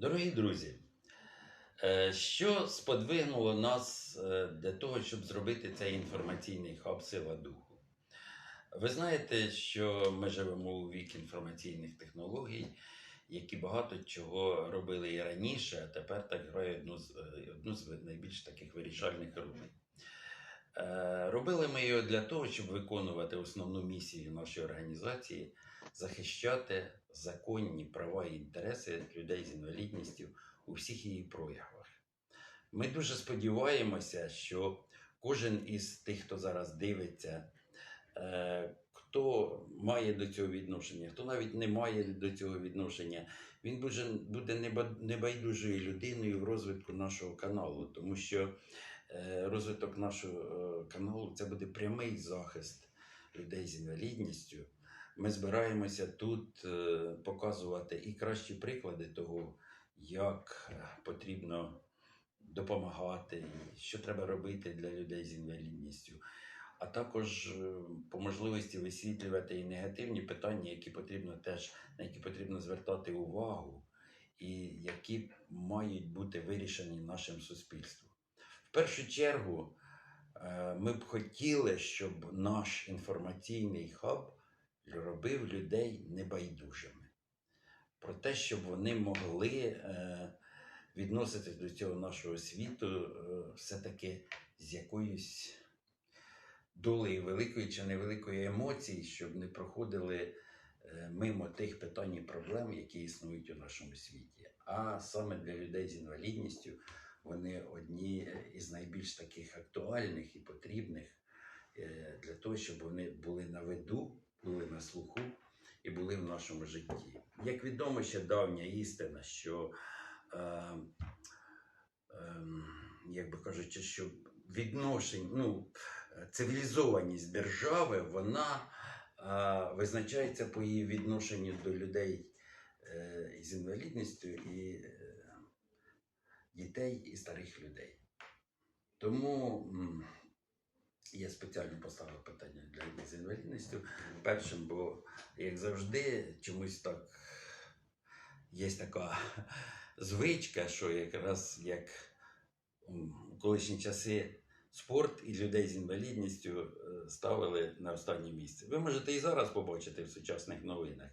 Дорогі друзі, е, що сподвигнуло нас е, для того, щоб зробити цей інформаційний хаб сила духу? Ви знаєте, що ми живемо у вік інформаційних технологій, які багато чого робили і раніше, а тепер так грають одну з, е, одну з найбільш таких вирішальних ролей. Е, Робили ми його для того, щоб виконувати основну місію нашої організації захищати законні права і інтереси людей з інвалідністю у всіх її проявах. Ми дуже сподіваємося, що кожен із тих, хто зараз дивиться, е, хто має до цього відношення, хто навіть не має до цього відношення, він буде, небайдужою людиною в розвитку нашого каналу, тому що розвиток нашого е, каналу це буде прямий захист людей з інвалідністю. Ми збираємося тут е, показувати і кращі приклади того, як е, потрібно допомагати, що треба робити для людей з інвалідністю, а також е, по можливості висвітлювати і негативні питання, які потрібно теж, на які потрібно звертати увагу, і які мають бути вирішені нашим суспільством. В першу чергу, е, ми б хотіли, щоб наш інформаційний хаб робив людей небайдужими. Про те, щоб вони могли е, відноситись до цього нашого світу е, все-таки з якоюсь долею великої чи невеликої емоції, щоб не проходили мимо тих питань і проблем, які існують у нашому світі. А саме для людей з інвалідністю вони одні із найбільш таких актуальних і потрібних е, для того, щоб вони були на виду, були на слуху і були в нашому житті. Як відомо, ще давня істина, що, е, е, як би кажучи, що відношень, ну, цивілізованість держави, вона е, визначається по її відношенню до людей е, із інвалідністю і е, дітей і старих людей. Тому я спеціально поставив питання для людей з інвалідністю першим, бо, як завжди, чомусь так є така звичка, що якраз як у колишні часи спорт і людей з інвалідністю е, ставили на останнє місце. Ви можете і зараз побачити в сучасних новинах.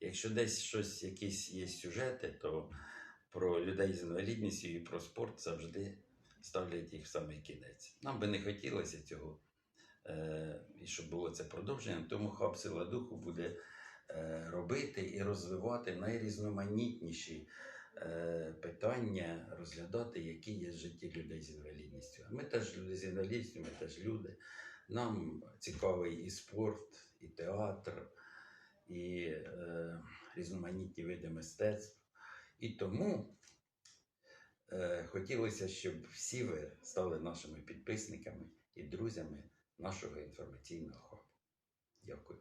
Якщо десь щось, якісь є сюжети, то про людей з інвалідністю і про спорт завжди ставлять їх в самий кінець. Нам би не хотілося цього, е, і щоб було це продовження, тому хаб сила духу буде е, робити і розвивати найрізноманітніші е, питання, розглядати, які є в житті людей з інвалідністю. А ми теж люди з інвалідністю, ми теж люди. Нам цікавий і спорт, і театр, і е, різноманітні види мистецтв. І тому е, хотілося, щоб всі ви стали нашими підписниками і друзями нашого інформаційного хабу. Дякую.